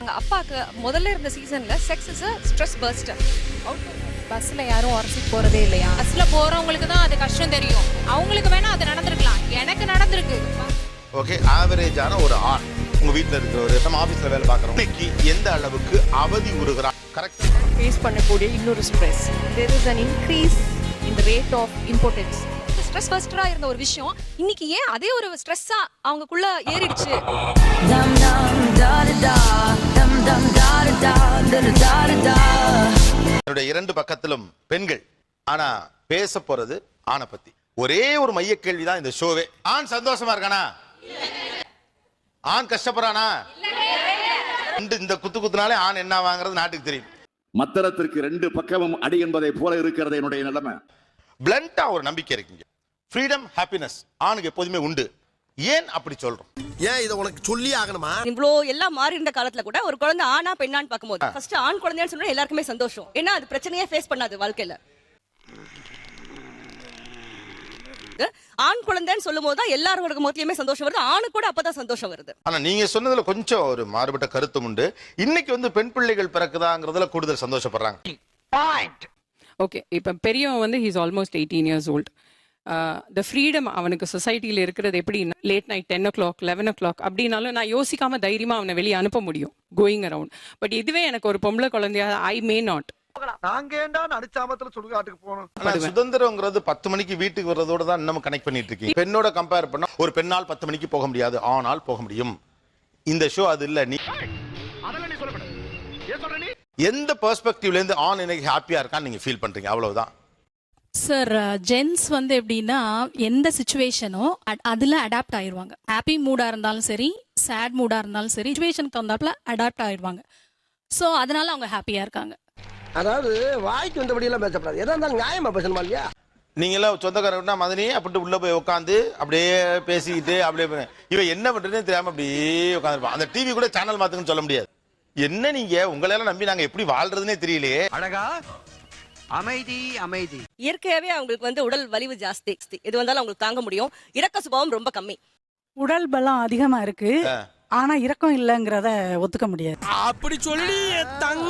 எங்க அப்பாக்கு முதல்ல இருந்த சீசன்ல செக்ஸ் இஸ் ஸ்ட்ரெஸ் பர்ஸ்டர் பஸ்ல யாரும் உரசிட்டு போறதே இல்லையா? பஸ்ல போறவங்களுக்கு தான் அது கஷ்டம் தெரியும். அவங்களுக்கு வேணா அது நடந்திருக்கலாம். எனக்கு நடந்திருக்கு. ஓகே ஆவரேஜான ஒரு ஆண் உங்க வீட்ல இருக்கிறவர் நம்ம ஆபீஸ்ல வேலை பார்க்குறோம் இன்னைக்கு எந்த அளவுக்கு அவதி உறுகிறான் கரெக்ட் ஃபேஸ் பண்ணக்கூடிய இன்னொரு stress there is an increase in the rate of importance stress பர்ஸ்டரா இருந்த ஒரு விஷயம். இன்னைக்கு ஏன் அதே ஒரு ஸ்ட்ரெஸ்ஸா அவங்களுக்குள்ள ஏறிடுச்சு. என்னுடைய இரண்டு பக்கத்திலும் பெண்கள். ஆனா பேச போறது ஆணை பத்தி ஒரே ஒரு மைய கேள்விதான் இந்த ஷோவே. ஆண் சந்தோஷமா இருக்கானா? ஆண் கஷ்டப்படுறானா? இந்த குத்து குத்துனாலே ஆண் என்ன வாங்குறது நாட்டுக்கு தெரியும். மத்தளத்திற்கு ரெண்டு பக்கமும் அடி என்பதை போல இருக்கிறது என்னுடைய நிலைமை. பிளண்டா ஒரு நம்பிக்கை இருக்குங்க. ஃப்ரீடம் ஹாப்பினஸ் ஆணுக்கு எப்போதுமே உண்டு. ஏன் அப்படி சொல்றோம்? ஏன் இதை உனக்கு சொல்லி ஆகணுமா? இவ்வளோ எல்லாம் மாறி இருந்த காலத்துல கூட ஒரு குழந்தை ஆனா பெண்ணான்னு பார்க்கும்போது ஃபர்ஸ்ட் ஆண் குழந்தைன்னு சொன்னா எல்லாருக்குமே சந்தோஷம். ஏன்னா அது பிரச்சனையே ஃபேஸ் பண்ணாது வாழ்க்கையில. ஆண் குழந்தைன்னு சொல்லும் போது தான் எல்லாரோட முகத்திலயுமே சந்தோஷம் வருது. ஆணுக்கு கூட அப்பதான் சந்தோஷம் வருது. ஆனா நீங்க சொன்னதுல கொஞ்சம் ஒரு மாறுபட்ட கருத்தும் உண்டு. இன்னைக்கு வந்து பெண் பிள்ளைகள் பிறக்குதாங்கிறதுல கூடுதல் சந்தோஷப்படுறாங்க. ஓகே இப்போ பெரியவன் வந்து he's almost eighteen years old the freedom அவனுக்கு சொசைட்டியில் இருக்கிறது எப்படி late night ten o'clock eleven o'clock அப்படின்னாலும் நான் யோசிக்காம தைரியமா அவனை வெளியே அனுப்ப முடியும் கோயிங் அரவுண்ட் பட் இதுவே எனக்கு ஒரு பொம்பளை குழந்தையா ஐ மே நாட் சுதந்திரங்கிறது பத்து மணிக்கு வீட்டுக்கு வர்றதோட தான் இன்னமும் கனெக்ட் பண்ணிட்டு இருக்கீங்க. பெண்ணோட கம்பேர் பண்ணா ஒரு பெண்ணால் பத்து மணிக்கு போக முடியாது ஆனால் போக முடியும். இந்த ஷோ அது இல்ல நீ எந்த பெர்ஸ்பெக்டிவ்ல இருந்து ஆன் இன்னைக்கு ஹாப்பியா இருக்கான்னு நீங்க ஃபீல் பண்றீங்க அவ்வளவுதான். சார் ஜென்ஸ் வந்து எப்படின்னா எந்த சுச்சுவேஷனோ அதில் அடாப்ட் ஆயிடுவாங்க ஹாப்பி மூடாக இருந்தாலும் சரி சேட் மூடாக இருந்தாலும் சரி சுச்சுவேஷனுக்கு தகுந்தாப்புல அடாப்ட் ஆயிடுவாங்க ஸோ அதனால அவங்க ஹாப்பியாக இருக்காங்க. அதாவது வாய்க்கு வந்தபடி எல்லாம் பேசப்படாது. எதா இருந்தாலும் நியாயமா பேசணுமா இல்லையா? நீங்க எல்லாம் சொந்தக்காரங்கன்னா மதனி அப்படின்ட்டு உள்ள போய் உட்காந்து அப்படியே பேசிக்கிட்டு அப்படியே இவன் என்ன பண்றதுன்னு தெரியாம அப்படியே உட்காந்துருப்பான் அந்த டிவி கூட சேனல் மாத்துங்கன்னு சொல்ல முடியாது. என்ன நீங்க? உங்களை எல்லாம் நம்பி நாங்க எப்படி வாழ்றதுன்னே தெரியலையே. அழகா அமைதி அமைதி. இயற்கையாவே அவங்களுக்கு வந்து உடல் வலிவு ஜாஸ்தி. எது வந்தாலும் அவங்களுக்கு தாங்க முடியும். இரக்க சுபாவம் ரொம்ப கம்மி. உடல் பலம் அதிகமா இருக்கு. ஆனா இரக்கம் இல்லைங்கிறத ஒத்துக்க முடியாது. அப்படி சொல்லி தங்க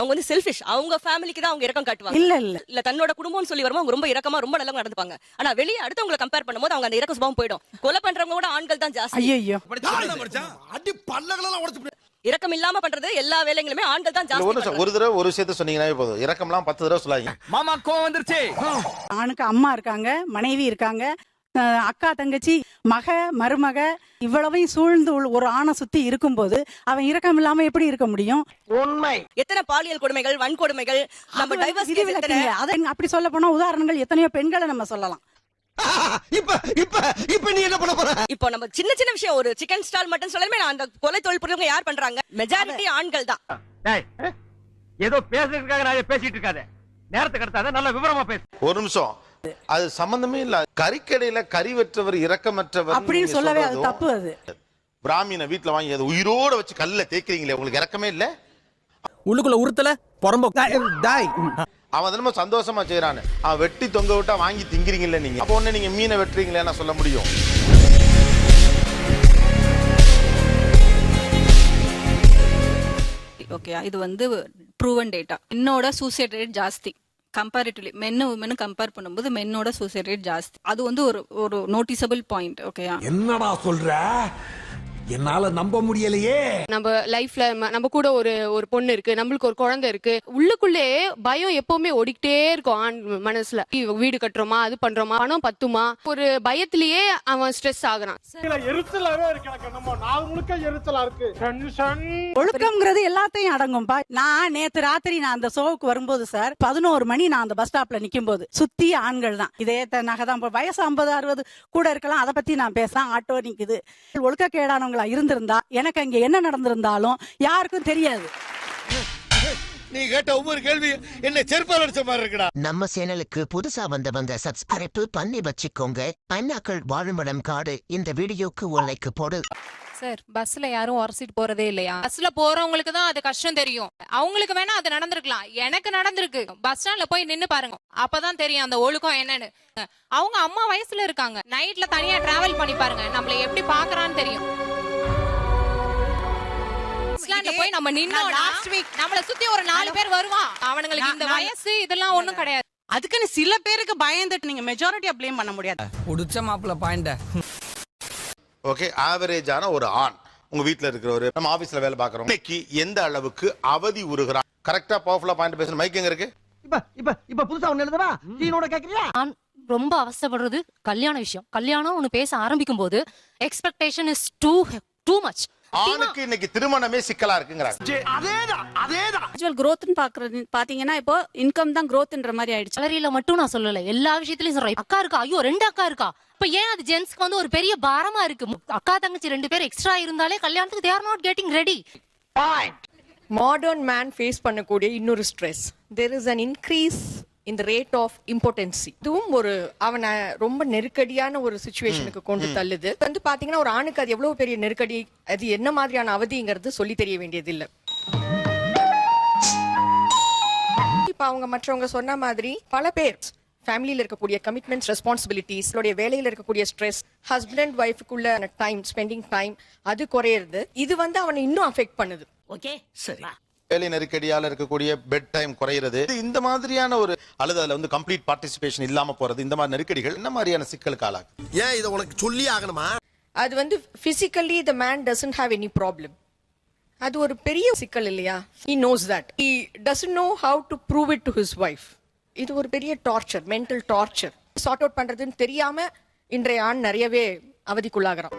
அவங்க வந்து செல்ஃபிஷ் அவங்க ஃபேமிலிக்கு தான் அவங்க இரக்கம் காட்டுவாங்க. இல்ல இல்ல. இல்ல தன்னோட குடும்பம்னு சொல்லி வரும்போது அவங்க ரொம்ப இரக்கமா ரொம்ப நல்லா நடந்துப்பாங்க. ஆனா வெளியே அடுத்தவங்களை கம்பேர் பண்ணும்போது அவங்க அந்த இரக்க சுபாவம் போயிடும். கொலை பண்றவங்க கூட ஆண்கள் தான் ஜாஸ்தி. ஐயோ அடி பல்லகளெல்லாம் உடச்சு இரக்கம் இல்லாம பண்றது எல்லா வேலைங்களுமே ஆண்கள் தான் ஒரு ஜாஸ்தி. ஒரு தடவை ஒரு விஷயத்த சொன்னீங்கன்னாவே போதும். இறக்கம்லாம் பத்து தடவை சொல்லாதீங்க. மாமா கோவம் வந்துருச்சு. ஆணுக்கு அம்மா இருக்காங்க மனைவி இருக்காங்க. அஹ் அக்கா தங்கச்சி மக மருமக இவ்வளவையும் சூழ்ந்து ஒரு ஆணை சுத்தி இருக்கும்போது அவன் இரக்கம் இல்லாம எப்படி இருக்க முடியும்? உண்மை. எத்தனை பாலியல் கொடுமைகள் வன்கொடுமைகள் நம்ம டைவர்ஸ். அதை அப்படி சொல்ல போனா உதாரணங்கள் எத்தனையோ பெண்களை நம்ம சொல்லலாம். இப்ப இப்ப இப்ப நீ என்ன பண்ண போற? இப்போ நம்ம சின்ன சின்ன விஷயம் ஒரு சிக்கன் ஸ்டால் மட்டும் சொல்லாமே அந்த கொலை தொழில் புரியவங்க யார் பண்றாங்க? மெஜாரிட்டி ஆண்கள் தான் டேய் ஏதோ பேசுறதுக்காக நான் பேசிட்டு இருக்காத. நேரத்துக்கு கடத்தாத நல்ல விவரமா பேசு. ஒரு நிமிஷம். அது சம்பந்தமே இல்ல. கறிக்கடையில கறி வெற்றவர் இரக்கமற்றவர் அப்படின்னு சொல்லவே அது தப்பு அது. பிராமின வீட்டுல வாங்கி அதை உயிரோட வச்சு கல்ல தேய்க்கிறீங்களே உங்களுக்கு இறக்கமே இல்ல? உள்ளுக்குள்ள உறுத்தல புறம்போ. டாய். அவன் தினமும் சந்தோஷமா செய்யறான்னு அவன் வெட்டி தொங்க விட்டா வாங்கி திங்கிறீங்கல்ல நீங்க. அப்போ ஒண்ணு நீங்க மீனை வெட்டுறீங்களே நான் சொல்ல முடியும். ஓகே இது வந்து ப்ரூவன் டேட்டா என்னோட சூசைட் ரேட் ஜாஸ்தி. கம்பேரிட்டிவ்லி மென்னு உமனு கம்பேர் பண்ணும்போது மென்னோட சூசைட் ரேட் ஜாஸ்தி. அது வந்து ஒரு ஒரு நோட்டிசபிள் பாயிண்ட் ஓகேயா என்னடா சொல்ற? என்னால நம்ப முடியலையே. நம்ம லைஃப்ல நம்ம கூட ஒரு ஒரு பொண்ணு இருக்கு நம்மளுக்கு ஒரு குழந்தை இருக்கு. உள்ளுக்குள்ளே பயம் எப்பவுமே ஓடிக்கிட்டே இருக்கும் ஆண் மனசுல. வீடு கட்டுறோமா அது பண்றோமா பணம் பத்துமா? ஒரு பயத்திலேயே அவன் ஸ்ட்ரெஸ் ஆகுறான். ஒழுக்கம்ங்கிறது எல்லாத்தையும் அடங்கும்பா. நான் நேத்து ராத்திரி நான் அந்த ஷோவுக்கு வரும்போது சார் பதினோரு மணி நான் அந்த பஸ் ஸ்டாப்ல நிக்கும் போது சுத்தி ஆண்கள் தான். இதே நகை தான் வயசு ஐம்பது அறுபது கூட இருக்கலாம். அதை பத்தி நான் பேசலாம் ஆட்டோ நிக்குது. ஒழுக்கக்கேடானவங்களா இருந்திருந்தா எனக்கு அங்க என்ன நடந்திருந்தாலும் யாருக்கும் தெரியாது. நீ கேட்ட ஒவ்வொரு கேள்வி என்ன செருப்பால் அடிச்ச மாதிரி இருக்குடா. நம்ம சேனலுக்கு புதுசா வந்தவங்க சப்ஸ்கிரைப் பண்ணி வச்சுக்கோங்க. அண்ணாக்கள் வாழுமிடம் காடு. இந்த வீடியோக்கு ஒரு லைக் போடு. சார் பஸ்ல யாரும் உரசிட்டு போறதே இல்லையா? பஸ்ல போறவங்களுக்கு தான் அது கஷ்டம் தெரியும். அவங்களுக்கு வேணா அது நடந்திருக்கலாம். எனக்கு நடந்திருக்கு. பஸ் ஸ்டாண்ட்ல போய் நின்னு பாருங்க. அப்பதான் தெரியும் அந்த ஒழுக்கம் என்னன்னு. அவங்க அம்மா வயசுல இருக்காங்க. நைட்ல தனியா டிராவல் பண்ணி பாருங்க. நம்மள எப்படி பாக்குறான்னு தெரியும். இடத்துல போய் நம்ம நின்னோம் லாஸ்ட் வீக் நம்மள சுத்தி ஒரு நாலு பேர் வருவான். அவனுங்களுக்கு இந்த வயசு இதெல்லாம் ஒண்ணும் கிடையாது. அதுக்குன்னு சில பேருக்கு பயந்துட்டு நீங்க மெஜாரிட்டியா ப்ளேம் பண்ண முடியாது. புடிச்ச மாப்பிள்ள பாயிண்ட ஓகே ஆவரேஜான ஒரு ஆண் உங்க வீட்ல இருக்கிறவரு நம்ம ஆபீஸ்ல வேலை பாக்குறோம் இன்னைக்கு எந்த அளவுக்கு அவதி உருகிறான்? கரெக்டா பவர்ஃபுல்லா பாயிண்ட் பேசுற மைக் எங்க இருக்கு? இப்ப இப்ப இப்ப புதுசா ஒண்ணு எழுதுவா? நீனோட கேக்குறியா? ரொம்ப அவசப்படுறது கல்யாண விஷயம். கல்யாணம் ஒண்ணு பேச ஆரம்பிக்கும் போது expectation is too too much ஆணுக்கு இன்னைக்கு திருமணமே சிக்கலா இருக்குங்கிறாங்க. அதேதான் அதேதான் ஆக்சுவல் growthன்னு பாக்குறது பாத்தீங்கன்னா இப்போ இன்கம் தான் growthன்ற மாதிரி ஆயிடுச்சு. சேலரியில மட்டும் நான் சொல்லல. எல்லா விஷயத்திலயும் சொல்றேன். அக்கா இருக்கா? ஐயோ ரெண்டு அக்கா இருக்கா? இப்ப ஏன் அது ஜென்ஸ்க்கு வந்து ஒரு பெரிய பாரமா இருக்கு? அக்கா தங்கச்சி ரெண்டு பேர் எக்ஸ்ட்ரா இருந்தாலே கல்யாணத்துக்கு they are not getting ready modern man face பண்ணக்கூடிய இன்னொரு stress there is an increase in the rate of importance இதுவும் ஒரு அவனை ரொம்ப நெருக்கடியான ஒரு சுச்சுவேஷனுக்கு கொண்டு தள்ளுது. வந்து பாத்தீங்கன்னா ஒரு ஆணுக்கு அது எவ்வளவு பெரிய நெருக்கடி அது என்ன மாதிரியான அவதிங்கிறது சொல்லி தெரிய வேண்டியது இல்ல இப்ப அவங்க மற்றவங்க சொன்ன மாதிரி பல பேர் ஃபேமிலியில் இருக்கக்கூடிய கமிட்மெண்ட்ஸ் ரெஸ்பான்சிபிலிட்டிஸ் அவருடைய வேலையில் இருக்கக்கூடிய ஸ்ட்ரெஸ் ஹஸ்பண்ட் அண்ட் ஒய்ஃபுக்குள்ள டைம் ஸ்பெண்டிங் டைம் அது குறையிறது. இது வந்து அவனை இன்னும் அஃபெக்ட் பண்ணுது. ஓகே சரி. வேலை நெருக்கடியால இருக்கக்கூடிய பெட் டைம் குறையிறது. இந்த மாதிரியான ஒரு அல்லது அதுல வந்து கம்ப்ளீட் பார்ட்டிசிபேஷன் இல்லாம போறது இந்த மாதிரி நெருக்கடிகள் என்ன மாதிரியான சிக்கலுக்கு ஆளாகும் ஏன் இதை உனக்கு சொல்லி ஆகணுமா? அது வந்து physically the man doesn't have any problem அது ஒரு பெரிய சிக்கல் இல்லையா? He knows that he doesn't know how to prove it to his wife இது ஒரு பெரிய torture mental torture sort out பண்றதுன்னு தெரியாம இன்றைய ஆண் நிறையவே அவதிக்குள்ளாகிறான்.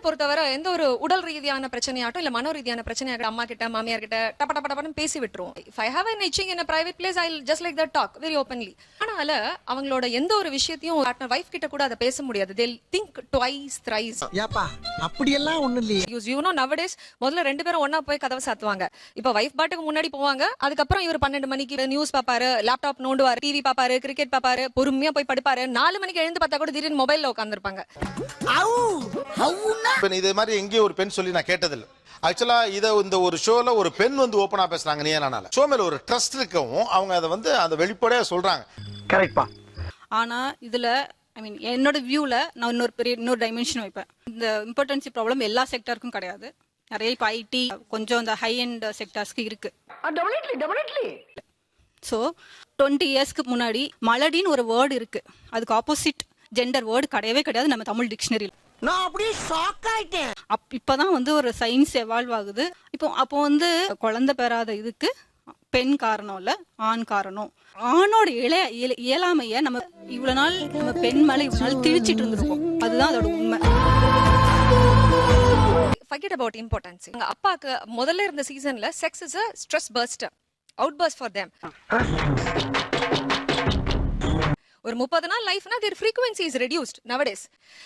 பெண்களை பொறுத்தவரை எந்த ஒரு உடல் ரீதியான பிரச்சனையாட்டும் இல்ல மனோ ரீதியான பிரச்சனையாகட்டும் அம்மா கிட்ட மாமியார் கிட்ட டப்ப டப்ப டப்பன்னு பேசி விட்டுருவோம். If I have itching in a private place I just like that talk very openly ஆனால அவங்களோட எந்த ஒரு விஷயத்தையும் பார்ட்னர் வைஃப் கிட்ட கூட அதை பேச முடியாது. They'll think twice thrice. ஏப்பா அப்படியெல்லாம் ஒண்ணு இல்லையே. யூஸ் யூ நோ நவடேஸ் முதல்ல ரெண்டு பேரும் ஒண்ணா போய் கதவை சாத்துவாங்க. இப்ப வைஃப் பாட்டுக்கு முன்னாடி போவாங்க. அதுக்கப்புறம் இவர் பன்னெண்டு மணிக்கு நியூஸ் பாப்பாரு லேப்டாப் நோண்டுவாரு டிவி பாப்பாரு கிரிக்கெட் பாப்பாரு பொறுமையா போய் படுப்பாரு. நாலு மணிக்கு எழுந்து பார்த்தா கூட திடீர்னு மொபைல்ல உட்காந்துருப்பாங்க இப்ப இது மாதிரி எங்கேயும் ஒரு பெண் சொல்லி நான் கேட்டதில்லை. ஆக்சுவலா இத இந்த ஒரு ஷோல ஒரு பெண் வந்து ஓப்பனா பேசுறாங்க நீ என்னால ஷோ மேல ஒரு ட்ரஸ்ட் இருக்கவும் அவங்க அதை வந்து அந்த வெளிப்படையா சொல்றாங்க. கரெக்ட்பா ஆனா இதுல ஐ மீன் என்னோட வியூல நான் இன்னொரு பெரிய இன்னொரு டைமென்ஷன் வைப்பேன். இந்த இம்பார்ட்டன்சி ப்ராப்ளம் எல்லா செக்டருக்கும் கிடையாது. நிறைய இப்போ ஐடி கொஞ்சம் இந்த ஹை அண்ட் செக்டார்ஸ்க்கு இருக்கு. ஸோ டுவெண்ட்டி இயர்ஸ்க்கு முன்னாடி மலடின்னு ஒரு வேர்டு இருக்கு. அதுக்கு ஆப்போசிட் ஜெண்டர் வேர்டு கிடையவே கிடையாது. நம்ம தமிழ் டிக்ஷனரியில் நான் அப்படியே ஷாக் ஆயிட்டேன். அப் இப்பதான் வந்து ஒரு சயின்ஸ் எவால்வ் ஆகுது. இப்போ அப்போ வந்து குழந்தை பெறாத இதுக்கு பெண் காரணம் இல்ல ஆண் காரணம். ஆணோட இளைய இயல- இயலாமைய நம்ம இவ்வளவு நாள் நம்ம பெண் மேல இவ்வளவு நாள் திணிச்சிட்டு இருந்திருக்கோம். அதுதான் அதோட உண்மை. Forget about importance. எங்க அப்பாக்கு முதல்ல இருந்த சீசன்ல sex is a stress burster outburst for them ஒரு முப்பது நாள் லைஃப்னா there frequency is reduced nowadays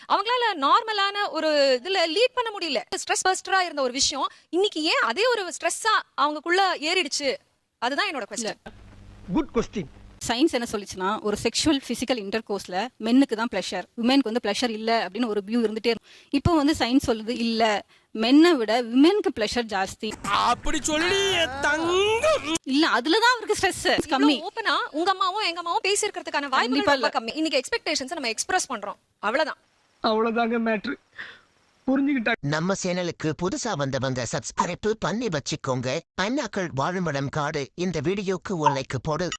அவங்களால நார்மலான ஒரு இதுல லீட் பண்ண முடியல. ஸ்ட்ரெஸ் பஸ்டரா இருந்த ஒரு விஷயம் இன்னைக்கு ஏன் அதே ஒரு ஸ்ட்ரெஸ்ஸா அவங்களுக்குள்ள ஏறிடுச்சு? அதுதான் என்னோட கொஸ்டின் குட் கொஸ்டின் சயின்ஸ் என்ன சொல்லிச்சுன்னா ஒரு செக்ஷுவல் பிசிக்கல் இன்டர் கோர்ஸ்ல மென்னுக்கு தான் ப்ளஷர் உமனுக்கு வந்து ப்ளஷர் இல்ல அப்படின்னு ஒரு வியூ இருந்துட்டே இருக்கும். இப்போ வந்து சயின்ஸ் சொல்லுது இல்ல. மென்னை விட விமென்க்கு ப்ளஷர் ஜாஸ்தி. அப்படி சொல்லி தங்கம். இல்ல அதுலதான் அவருக்கு ஸ்ட்ரெஸ் கம்மி. ஓப்பனா உங்க அம்மாவும் எங்க அம்மாவும் பேசி இருக்கிறதுக்கான வாய்ப்புகள் கண்டிப்பா ரொம்ப கம்மி. இன்னைக்கு எக்ஸ்பெக்டேஷன்ஸ் நம்ம எக்ஸ்பிரஸ் பண்றோம். அவ்வளவுதான். அவ்வளவுதாங்க மேட்ரு புரிஞ்சுக்கிட்டா நம்ம சேனலுக்கு புதுசா வந்தவங்க சப்ஸ்கிரைப் பண்ணி வச்சுக்கோங்க. அண்ணாக்கள் வாழுமிடம் காடு. இந்த வீடியோக்கு ஒரு லைக் போடு.